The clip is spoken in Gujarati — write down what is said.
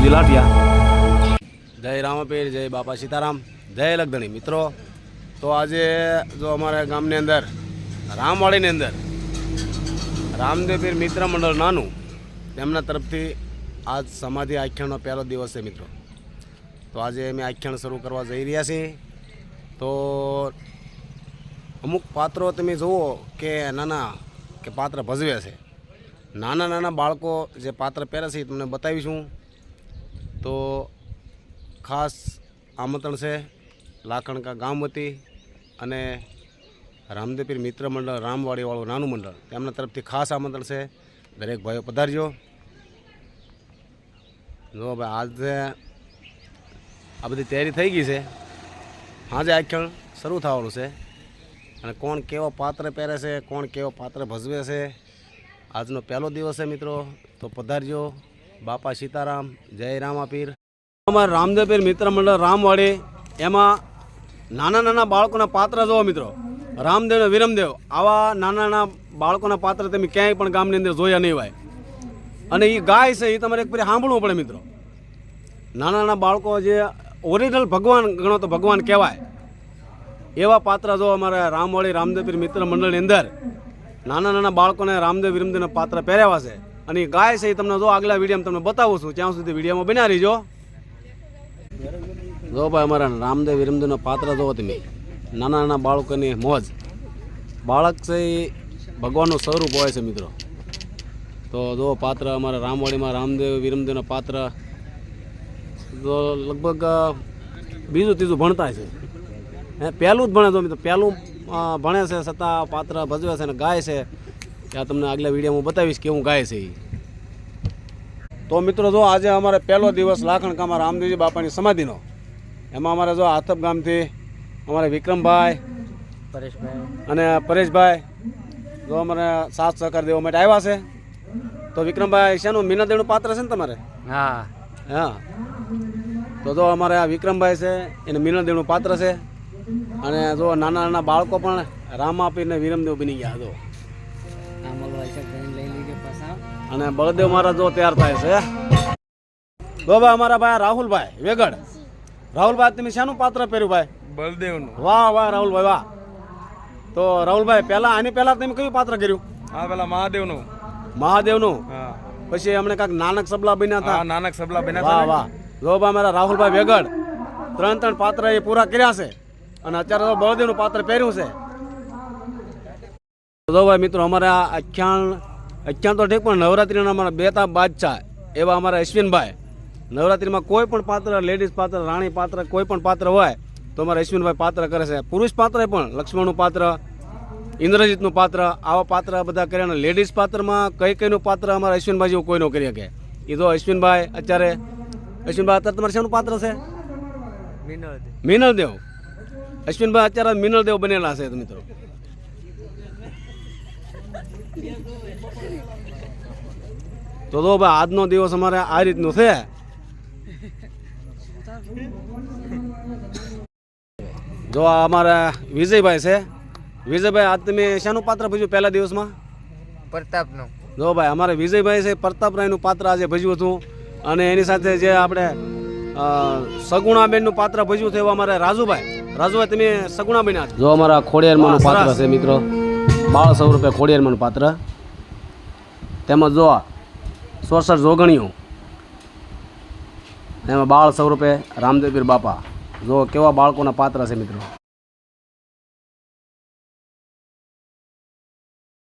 બાપુજી લાઠિયા જય રામાપીર, જય બાપા સીતારામ. જય લગધણી મિત્રો. તો આજે જો અમારા ગામની અંદર, રામવાડીની અંદર રામદેવપીર મિત્ર મંડળ નાનું, તેમના તરફથી આજ સમાધિ આખ્યાનનો પહેલો દિવસ છે, મિત્રો. તો આજે અમે આખ્યાન શરૂ કરવા જઈ રહ્યા છીએ. તો અમુક પાત્રો તમે જુઓ કે નાના, કે પાત્ર ભજવે છે. નાના નાના બાળકો જે પાત્ર પહેરે છે એ તમને બતાવીશું. તો ખાસ આમંત્રણ છે લાખણકા ગામ વતી અને રામદેવપીર મિત્ર મંડળ, રામવાડીવાળું નાનું મંડળ. તેમના તરફથી ખાસ આમંત્રણ છે. દરેક ભાઈઓ પધારજો. જો ભાઈ આજે આ બધી તૈયારી થઈ ગઈ છે. આજે આખ્યાન શરૂ થવાનું છે. અને કોણ કેવો પાત્ર પહેરે છે, કોણ કેવો પાત્ર ભજવે છે. આજનો પહેલો દિવસ છે મિત્રો, તો પધારજો. બાપા સીતારામ, જય રામાપીર. અમારા રામદેવપીર મિત્ર મંડળ રામવાડી, એમાં નાના નાના બાળકોના પાત્ર જોવા મિત્રો. રામદેવ વિરમદેવ, આવા નાના નાના બાળકોના પાત્ર તમે ક્યાંય પણ ગામની અંદર જોયા નહીં હોય. અને એ ગાય છે એ તમારે એક ફરી સાંભળવું પડે મિત્રો. નાના નાના બાળકો જે ઓરિજિનલ ભગવાન ગણો તો ભગવાન કહેવાય. એવા પાત્ર જો અમારા રામવાળી રામદેવપીર મિત્ર મંડળની અંદર નાના નાના બાળકોને રામદેવ વિરમદેવના પાત્ર પહેર્યા છે. અને ગાય છે એ તમને જો આગલા વિડીયોમાં તમને બતાવું છું. ત્યાં સુધી વિડીયોમાં બન્યા રહીજો. જો ભાઈ અમારા રામદેવ વિરમદેવનો પાત્ર જોવો તમે નાના નાના બાળકોની મોજ. બાળક છે એ ભગવાનનું સ્વરૂપ હોય છે મિત્રો. તો જો પાત્ર અમારા રામવાડીમાં રામદેવ વિરમદેવના પાત્ર તો લગભગ બીજું ત્રીજું ભણતા છે. હે, પહેલું જ ભણે તો મિત્રો. પહેલું ભણે છે, છતાં પાત્ર ભજવે છે અને ગાય છે. ત્યાં તમને આગલા વિડીયોમાં બતાવીશ કેવું ગાય છે તો મિત્રો જો આજે અમારે પહેલો દિવસ લાખણકામાં રામદેવજી બાપાની સમાધિનો. એમાં અમારે જો આથપ ગામથી અમારે વિક્રમભાઈ પરેશભાઈ અને પરેશભાઈ જો અમારે સાથ સહકાર દેવા માટે આવ્યા છે. તો વિક્રમભાઈ શેનું મીનાદેવનું પાત્ર છે ને તમારે? હા. હા. તો જો અમારે આ વિક્રમભાઈ છે એને મીનાદેવનું પાત્ર છે. અને જો નાના નાના બાળકો પણ રામ આપીને વિરમદેવ બની ગયા જો. અને બળદેવ મહારાજ જો તૈયાર થાય છે જો અમારા ભાઈ રાહુલભાઈ વેગડ. રાહુલભાઈ તમે શાનું પાત્ર પહેર્યું ભાઈ? બળદેવનું. વાહ વાહ રાહુલભાઈ વાહ. તો રાહુલભાઈ પહેલા આની પહેલા તમે કયું પાત્ર કર્યું? હા પેલા મહાદેવનું. મહાદેવનું? હા. પછી એમણે કાંઈક નાનક સબલા બન્યા હતા? નાનક સબલા બન્યા વાહ વાહ. જો મારા રાહુલભાઈ વેગડ ત્રણ ત્રણ પાત્ર એ પૂરા કર્યા છે. અને અત્યારે તો બળદેવનું પાત્ર પહેર્યું છે. જો ભાઈ મિત્રો અમારે આ આખ્યાન આખ્યાન તો ઠીક પણ નવરાત્રિના અમારા બેતા બાદશાહ એવા અમારા અશ્વિનભાઈ નવરાત્રિમાં કોઈ પણ પાત્ર લેડીઝ પાત્ર રાણી પાત્ર કોઈ પણ પાત્ર હોય તો અમારા અશ્વિનભાઈ પાત્ર કરે છે. પુરુષ પાત્ર પણ લક્ષ્મણનું પાત્ર ઇન્દ્રજીતનું પાત્ર આવા પાત્ર બધા કર્યા અને લેડીઝ પાત્રમાં કઈ કઈનું પાત્ર અમારા અશ્વિનભાઈ જેવું કોઈ ન કરી શકે. એ તો અશ્વિનભાઈ અત્યારે અશ્વિનભાઈ અત્યારે તમારે શેનું પાત્ર છે? મિનલદેવ. અશ્વિનભાઈ અત્યારે મિનલદેવ બનેલા છે મિત્રો. તો તો ભાઈ આજનો દિવસ અમારે આ રીતનો છે. જો આ અમારા વિજયભાઈ છે. વિજયભાઈ આજ તમે શાનું પાત્ર ભજ્યું પહેલા દિવસમાં? પ્રતાપનું. જો ભાઈ અમારે વિજયભાઈ છે પ્રતાપરાયનું પાત્ર આજે ભજ્યું હતું. અને એની સાથે જે આપણે સગુણાબેનનું પાત્ર ભજ્યું થયું અમારે રાજુભાઈ. રાજુભાઈ તમે સગુણા બન્યા જો અમારા ખોડિયારમાં પાત્ર છે મિત્રો. બાળ સ્વરૂપે ખોડિયારમાંનું પાત્ર. તેમજ જો સોસઠ જોગણીયું એમાં બાળ સ્વરૂપે રામદેવપીર બાપા. જો કેવા બાળકોના પાત્ર છે મિત્રો.